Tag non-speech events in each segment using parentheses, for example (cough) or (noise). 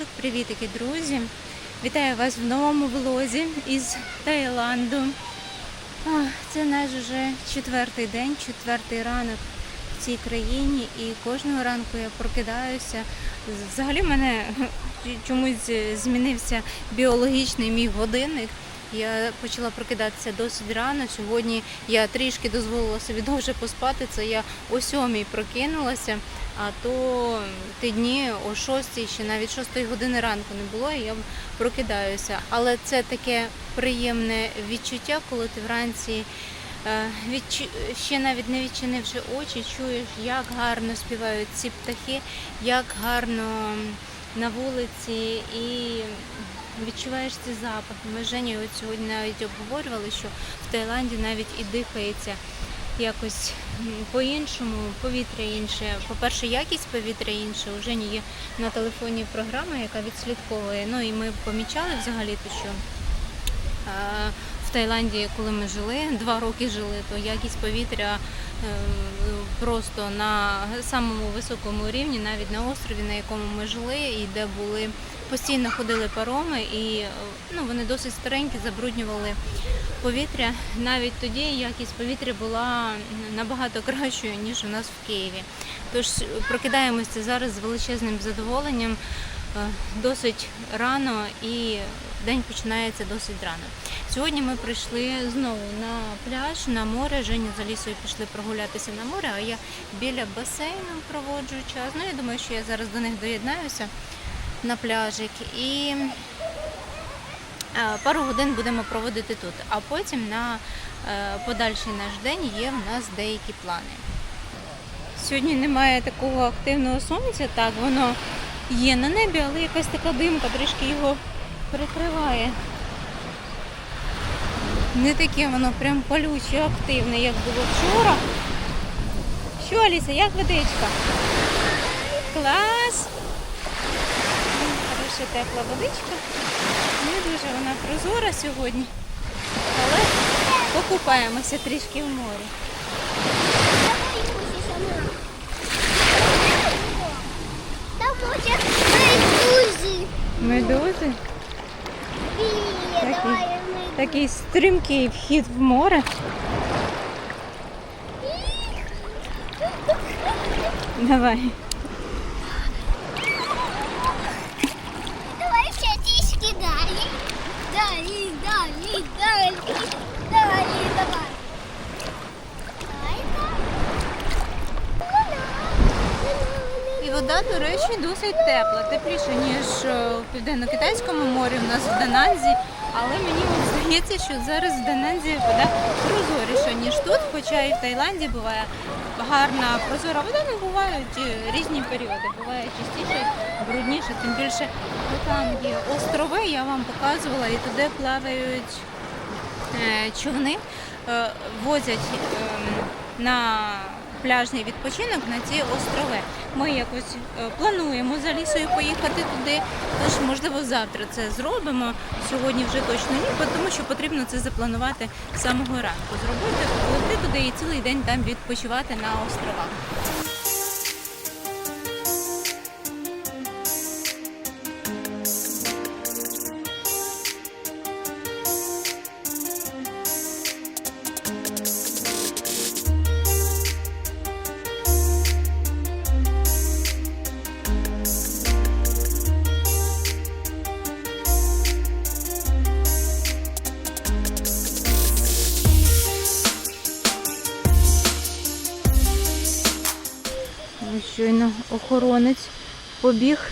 Раночок, привітики, друзі! Вітаю вас в новому влозі із Таїланду. Це наш вже четвертий день, четвертий ранок в цій країні, і кожного ранку я прокидаюся. Взагалі в мене (laughs) чомусь змінився біологічний мій годинник. Я почала прокидатися досить рано. Сьогодні я трішки дозволила собі (laughs) довше поспати. Це я о сьомій прокинулася, а то ті дні о шостій, ще навіть шостої години ранку не було, і я прокидаюся. Але це таке приємне відчуття, коли ти вранці. е, Ще навіть не відчинивши очі, чуєш, як гарно співають ці птахи, як гарно на вулиці і відчуваєш цей запах. Ми з Женєю сьогодні навіть обговорювали, що в Таїланді навіть і дихається якось по-іншому, повітря інше. По-перше, якість повітря інша. У Жені є на телефоні програма, яка відслідковує. Ну і ми помічали взагалі, то що в Таїланді, коли ми жили, два роки жили, то якість повітря е, просто на самому високому рівні, навіть на острові, на якому ми жили, і де були постійно ходили пароми, і е, ну, вони досить старенькі, забруднювали повітря. Навіть тоді якість повітря була набагато кращою, ніж у нас в Києві. Тож прокидаємося зараз з величезним задоволенням, е, досить рано і день починається досить рано. Сьогодні ми прийшли знову на пляж, на море. Женя з Алісою пішли прогулятися на море, а я біля басейну проводжу час. Ну, я думаю, що я зараз до них доєднаюся на пляжик і е, пару годин будемо проводити тут. А потім на е, подальший наш день є в нас деякі плани. Сьогодні немає такого активного сонця, так воно є на небі, але якась така димка трішки його перекриває. Не таке воно прям палюче, активне, як було вчора. Що, Аліса, як водичка? Клас! Ну, Хороша тепла водичка. Не дуже вона прозора сьогодні, але покупаємося трішки в морі. Такий стрімкий вхід в море. Давай. Давай ще все дали. Дали, дали, дали. Дали, давай. І вода, до речі, досить тепла, тепліша, ніж в південно-китайському морі, у нас в Дананзі. Але мені здається, що зараз в Дананзі вода прозоріша, ніж тут, хоча і в Таїланді буває гарна прозора вода, не бувають е, різні періоди. Буває частіше, брудніше, тим більше там є острови, я вам показувала, і туди плавають е, човни, е, возять ем, на пляжний відпочинок на ці острови. Ми якось е, плануємо за лісою поїхати туди. Тож, можливо, завтра це зробимо. Сьогодні вже точно ні, тому що потрібно це запланувати з самого ранку. Зробити, плити туди і цілий день там відпочивати на островах. Охоронець побіг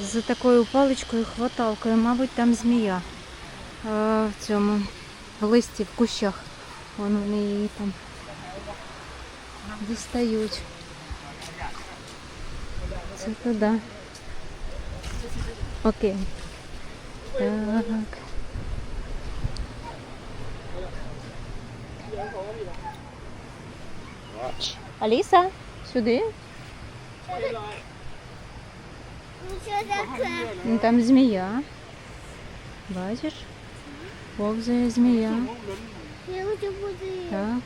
з такою паличкою хваталкою. Мабуть, там змія е, в цьому в листі, в кущах. Вон вони її там дістають. Це туди. Окей. Так. Аліса, сюди. Ну Там змія. Бачиш? Повзає змія. Так.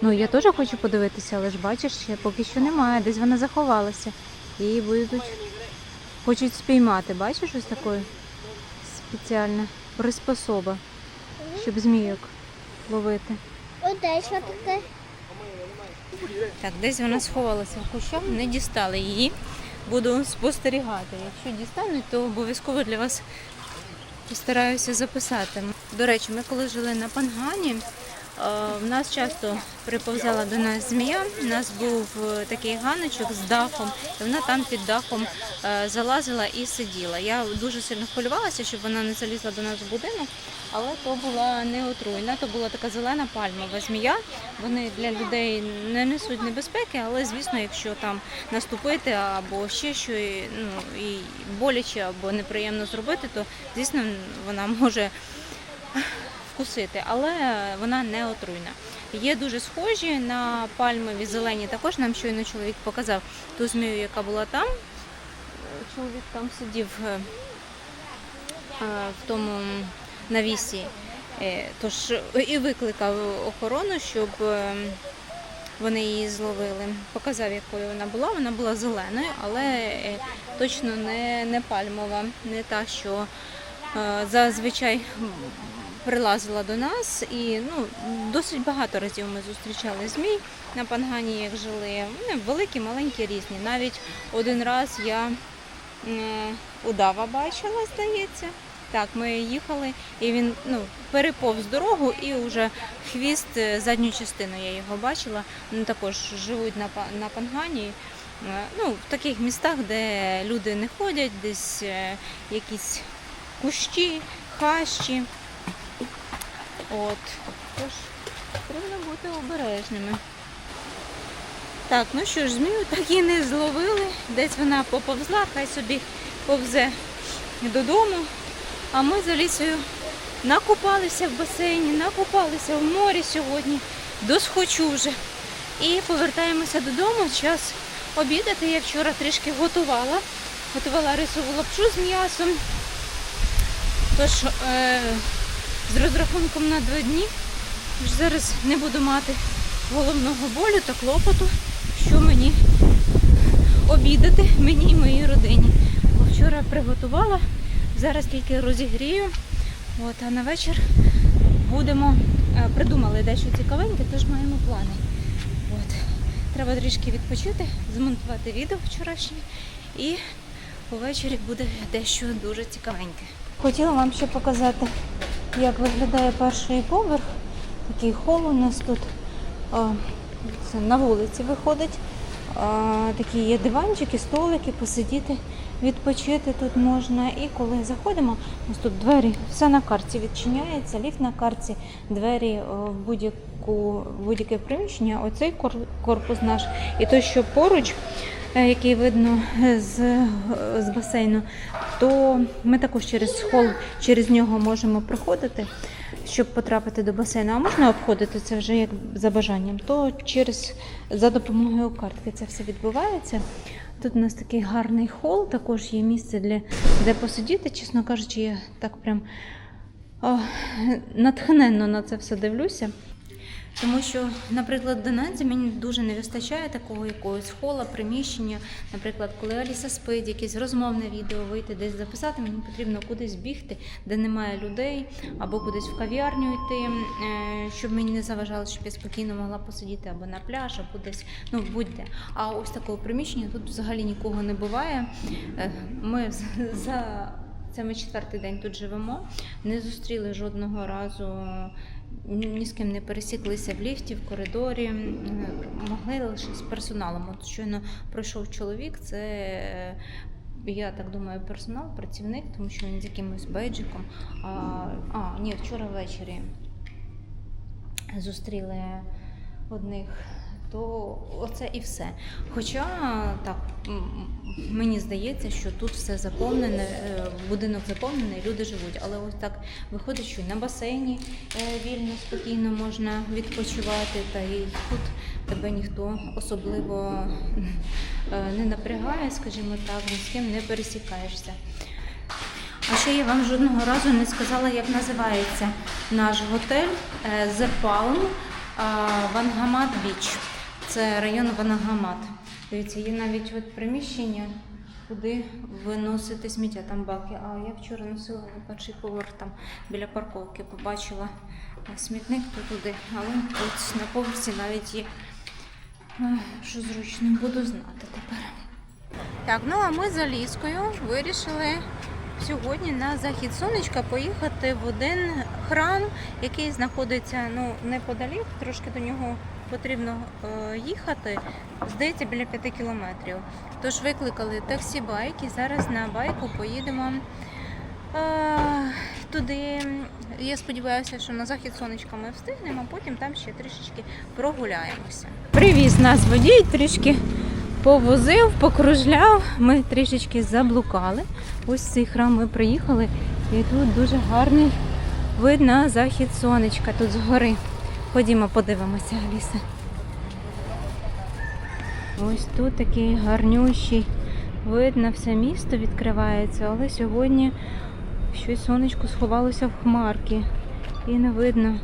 Ну, я теж хочу подивитися, але ж бачиш, ще поки що немає. Десь вона заховалася. Її будуть Хочуть спіймати, бачиш, ось такою спеціальна приспособа, щоб змійок ловити. Оте що таке? Так, десь вона сховалася в кущах, не дістали її. Буду спостерігати. Якщо дістануть, то обов'язково для вас постараюся записати. До речі, ми коли жили на Пангані, в нас часто приповзала до нас змія. У нас був е, такий ганочок з дахом, і вона там під дахом е, залазила і сиділа. Я дуже сильно хвилювалася, щоб вона не залізла до нас в будинок, але то була не отруйна, то була така зелена пальмова змія. Вони для людей не несуть небезпеки, але звісно, якщо там наступити або ще що ну, і боляче або неприємно зробити, то звісно вона може вкусити, але вона не отруйна. Є дуже схожі на пальмові зелені. Також нам щойно чоловік показав ту змію, яка була там. Чоловік там сидів е, е, в тому навісі. Е, Тож і викликав охорону, щоб вони її зловили. Показав, якою вона була. Вона була зеленою, але точно не, не пальмова, не та, що зазвичай прилазила до нас. І ну, досить багато разів ми зустрічали змій на Пангані, як жили. Вони великі, маленькі, різні. Навіть один раз я м, удава бачила, здається. Так, ми їхали, і він ну, переповз дорогу, і вже хвіст, е, задню частину я його бачила. Вони також живуть на, на Пангані. Е, Ну, в таких містах, де люди не ходять, десь е, якісь кущі, хащі. От. Тож потрібно бути обережними. Так, ну що ж, змію так і не зловили. Десь вона поповзла, хай собі повзе додому. А ми з Алісою накупалися в басейні, накупалися в морі сьогодні, досхочу вже. І повертаємося додому. Час обідати. Я вчора трішки готувала. Готувала рисову лапшу з м'ясом. Тож е, з розрахунком на два дні вже зараз не буду мати головного болю та клопоту, що мені обідати мені і моїй родині. Бо вчора приготувала, зараз тільки розігрію. От, а на вечір будемо е, придумали дещо цікавеньке, тож маємо плани. От. Треба трішки відпочити, змонтувати відео вчорашнє і увечері буде дещо дуже цікавеньке. Хотіла вам ще показати, як виглядає перший поверх. Такий хол у нас тут. Це на вулиці виходить. Такі є диванчики, столики, посидіти, відпочити тут можна. І коли заходимо, ось тут двері, все на карті відчиняється, ліфт на карті, двері в будь-яку будь-яке приміщення. Оцей кор- корпус наш і той, що поруч, е, який видно е, з, е, з басейну, то ми також через хол, через нього можемо проходити, щоб потрапити до басейну. А можна обходити це вже як за бажанням, то через за допомогою картки це все відбувається. Тут у нас такий гарний хол, також є місце для де посидіти. Чесно кажучи, я так прям о, натхненно на це все дивлюся. Тому що, наприклад, в Донецьці мені дуже не вистачає такого якогось хола, приміщення. Наприклад, коли Аліса спить, якесь розмовне відео вийти, десь записати, мені потрібно кудись бігти, де немає людей, або кудись в кав'ярню йти, е, щоб мені не заважало, щоб я спокійно могла посидіти або на пляж, або десь, ну будь-де. А ось такого приміщення тут взагалі нікого не буває. Е, Ми за це ми четвертий день тут живемо. Не зустріли жодного разу ні з ким не пересіклися в ліфті, в коридорі, могли лише з персоналом. От щойно пройшов чоловік, це е, я так думаю, персонал, працівник, тому що він з якимось бейджиком. А, а ні, вчора ввечері зустріли одних. То оце і все. Хоча так мені здається, що тут все заповнене, е, будинок заповнений, люди живуть. Але ось так виходить, що й на басейні е, вільно, спокійно можна відпочивати, та і тут тебе ніхто особливо е, не напрягає, скажімо так, ні з ким не пересікаєшся. А ще я вам жодного разу не сказала, як називається наш готель The Palm Вангамат Біч. Це район Вангамат. Дивіться, є навіть от приміщення куди виносити сміття, там баки. А я вчора носила на перший поверх там біля парковки, побачила смітник то туди. Але от на поверсі навіть є, е, що зручно, буду знати тепер. Так, ну а ми за ліскою вирішили сьогодні на захід сонечка поїхати в один храм, який знаходиться ну, неподалік, трошки до нього потрібно е, їхати, здається, біля 5 кілометрів. Тож викликали таксі байк і зараз на байку поїдемо е, туди. Я сподіваюся, що на захід сонечка ми встигнемо, а потім там ще трішечки прогуляємося. Привіз нас водій, трішки повозив, покружляв. Ми трішечки заблукали. Ось цей храм ми приїхали, і тут дуже гарний вид на захід сонечка тут згори. Ходімо, подивимося, Аліса. Ось тут такий гарнющий вид на все місто відкривається, але сьогодні щось сонечко сховалося в хмарки і не видно,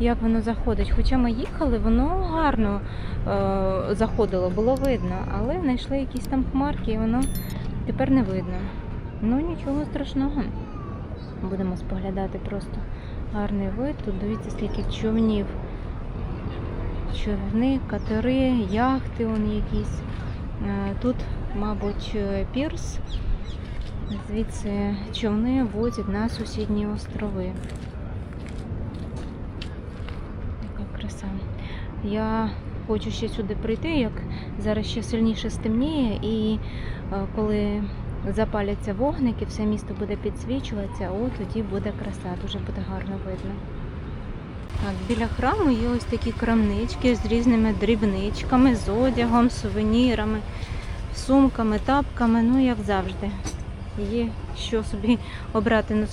як воно заходить. Хоча ми їхали, воно гарно е, заходило, було видно, але знайшли якісь там хмарки і воно тепер не видно. Ну нічого страшного. Будемо споглядати просто гарний вид. Тут дивіться, скільки човнів. Човни, катери, яхти он якісь. Е, Тут, мабуть, пірс. Звідси човни возять на сусідні острови. Така краса. Я хочу ще сюди прийти, як зараз ще сильніше стемніє, і е, коли запаляться вогники, все місто буде підсвічуватися, о, тоді буде краса, дуже буде гарно видно. Так, біля храму є ось такі крамнички з різними дрібничками, з одягом, сувенірами, сумками, тапками, ну як завжди. Є що собі обрати на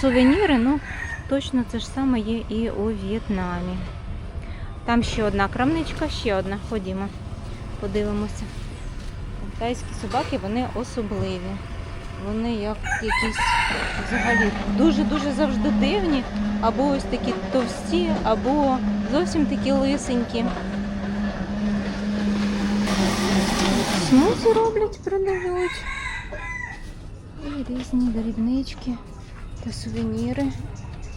сувеніри, ну точно це ж саме є і у В'єтнамі. Там ще одна крамничка, ще одна. Ходімо, подивимося. Тайські собаки вони особливі. Вони як якісь взагалі дуже-дуже завжди дивні, або ось такі товсті, або зовсім такі лисенькі. Смузі роблять, продають. І різні дрібнички та сувеніри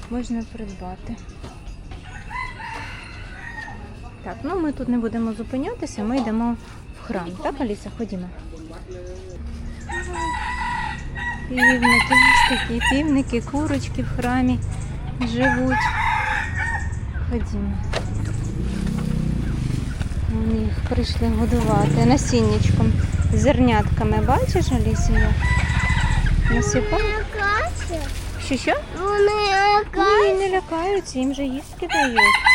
можна придбати. Так, ну ми тут не будемо зупинятися, ми йдемо храм. Так, Аліса, ходімо. Півники, ось такі півники, курочки в храмі живуть. Ходімо. Вони їх прийшли годувати насіннячком, зернятками. Бачиш? Насипають. Лякаються? Що що? Вони лякаються. не лякаються, їм же їстки дають.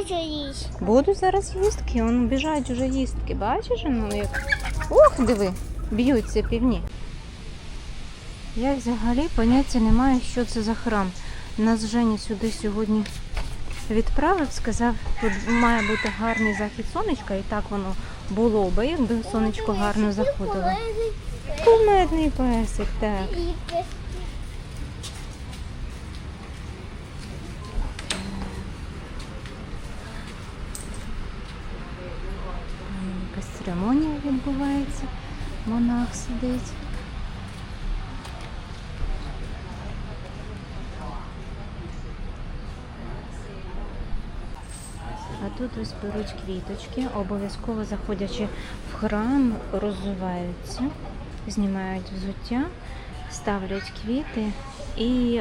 Хочуть їсти? Будуть зараз їстки, вон біжать уже їстки. Бачиш, ну як. Ох, диви, б'ються півні. Я взагалі поняття не маю, що це за храм. Нас Женя сюди сьогодні відправив, сказав, тут має бути гарний захід сонечка, і так воно було би, якби сонечко гарно заходило. Кумедний песик, так. Якась церемонія відбувається. Монах сидить. А тут ось беруть квіточки, обов'язково заходячи в храм, роззуваються, знімають взуття, ставлять квіти і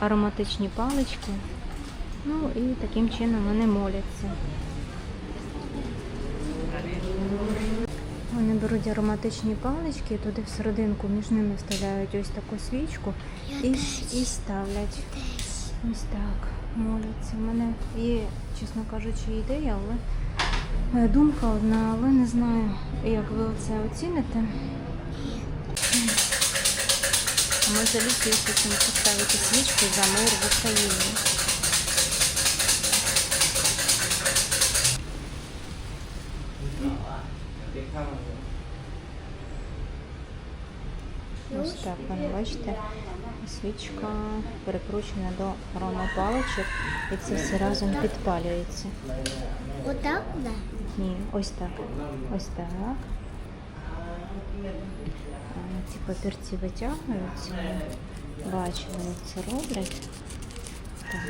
ароматичні палички. Ну і таким чином вони моляться. Вони беруть ароматичні палички, туди всерединку між ними вставляють ось таку свічку і, і ставлять. Ось так, моляться. У мене є, чесно кажучи, ідея, але е, думка одна, але не знаю, як ви це оціните. Ми за лісою хочемо поставити свічку за мир в Україні. Ось так, воно, бачите, свічка перекручена до аромапаличок і це все разом підпалюється. Отак? Ні, ось так. Ось так. Ці папірці витягуються. Бачила, як це роблять. Так.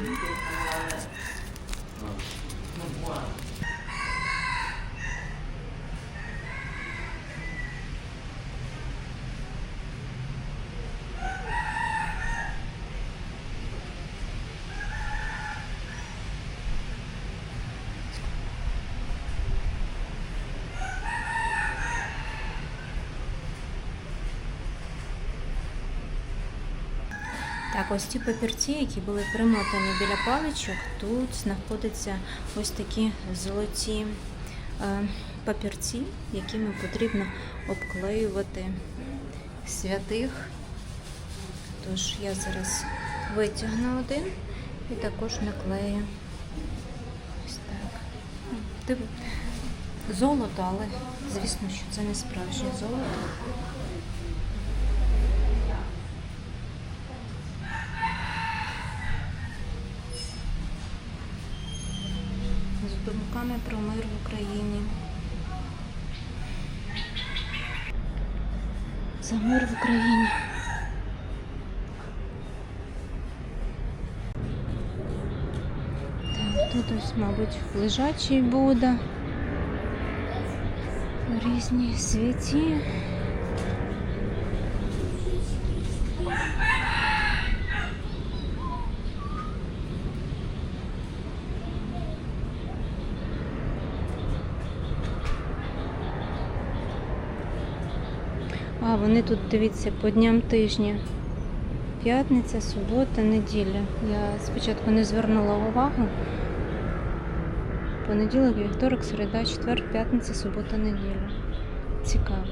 Так, ось ці папірці, які були примотані біля паличок, тут знаходяться ось такі золоті е, папірці, якими потрібно обклеювати святих. Тож я зараз витягну один і також наклею. Ось так. Ну, Золото, але звісно, що це не справжнє золото. з думками про мир в Україні. За мир в Україні. Так, тут ось, мабуть, лежачий буде. Різні святі. А, вони тут, дивіться, по дням тижня. П'ятниця, субота, неділя. Я спочатку не звернула увагу. Понеділок, вівторок, середа, четвер, п'ятниця, субота, неділя. Цікаво.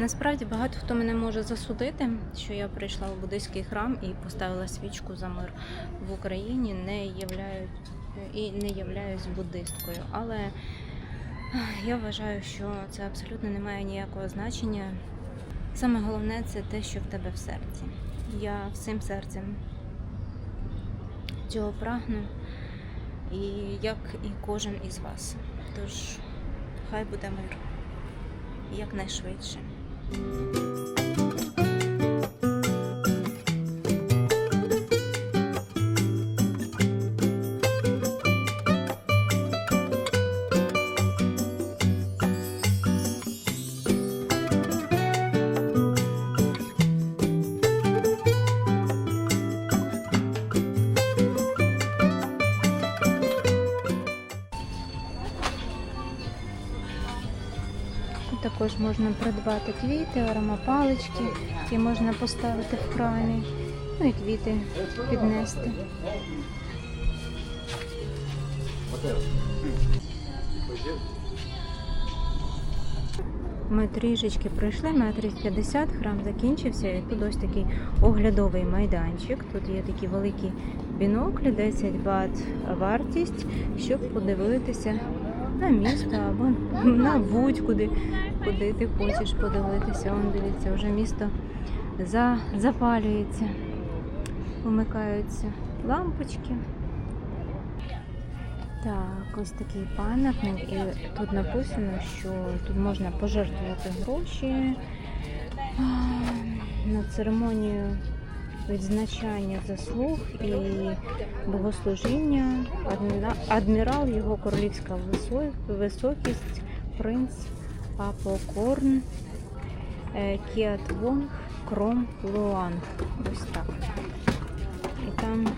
Насправді багато хто мене може засудити, що я прийшла в буддийський храм і поставила свічку за мир в Україні, не являють і не являюсь буддисткою. Але я вважаю, що це абсолютно не має ніякого значення. Саме головне це те, що в тебе в серці. Я всім серцем цього прагну, і як і кожен із вас. Тож хай буде мир якнайшвидше. Thank you. Також можна придбати квіти, аромапалички, які можна поставити в храмі. Ну і квіти піднести. Ми трішечки пройшли, метрів 50, храм закінчився, і тут ось такий оглядовий майданчик. Тут є такі великі біноклі, 10 бат вартість, щоб подивитися на місто або на будь-куди, куди ти хочеш подивитися. Он дивіться, вже місто за, запалюється, вмикаються лампочки. Так, ось такий пам'ятник, і тут написано, що тут можна пожертвувати гроші на церемонію відзначання заслуг і богослужіння. Адмірал, його королівська високість, принц Апокорн е, Кіатвонг Кром Луанг. Ось так. І там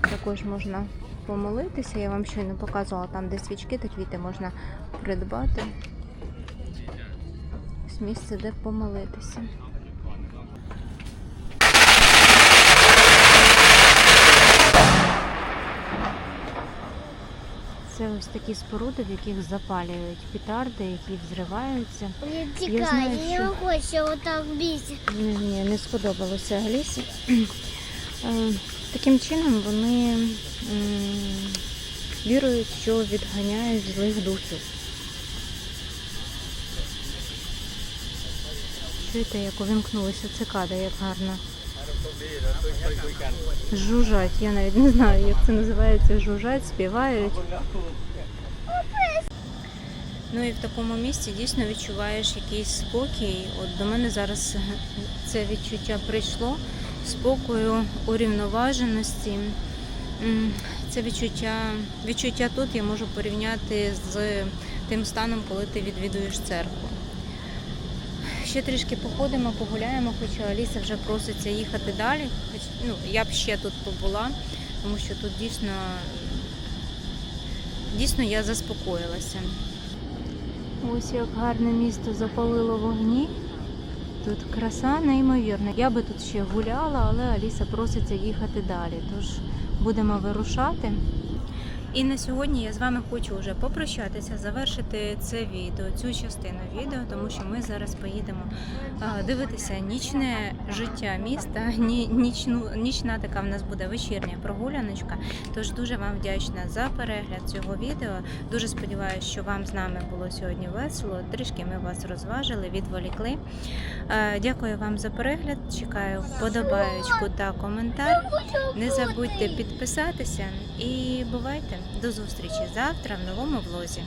також можна помолитися. Я вам щойно показувала там, де свічки та квіти можна придбати. Ось місце, де помолитися. Це ось такі споруди, в яких запалюють петарди, які взриваються. Не Я тікай, знаю, я не хочу отак бити. Ні, ні, не сподобалося Алісі. Е, Таким чином вони вірують, що відганяють злих духів. Чуєте, як увімкнулися цикади, як гарно. Жужжать, я навіть не знаю, як це називається. Жужжать, співають. Ну і в такому місці дійсно відчуваєш якийсь спокій. От до мене зараз це відчуття прийшло спокою, урівноваженості. Це відчуття, відчуття тут я можу порівняти з тим станом, коли ти відвідуєш церкву. Ще трішки походимо, погуляємо, хоча Аліса вже проситься їхати далі. Ну, я б ще тут побула, тому що тут дійсно, дійсно я заспокоїлася. Ось як гарне місто запалило вогні. Тут краса неймовірна. Я би тут ще гуляла, але Аліса проситься їхати далі. Тож будемо вирушати. І на сьогодні я з вами хочу вже попрощатися, завершити це відео, цю частину відео, тому що ми зараз поїдемо дивитися нічне життя міста. (laughs) Нічну, нічна така в нас буде вечірня прогуляночка. Тож дуже вам вдячна за перегляд цього відео. Дуже сподіваюся, що вам з нами було сьогодні весело. Трішки ми вас розважили, відволікли. Дякую вам за перегляд. Чекаю вподобаєчку та коментар. Не забудьте підписатися і бувайте до зустрічі завтра в новому влозі.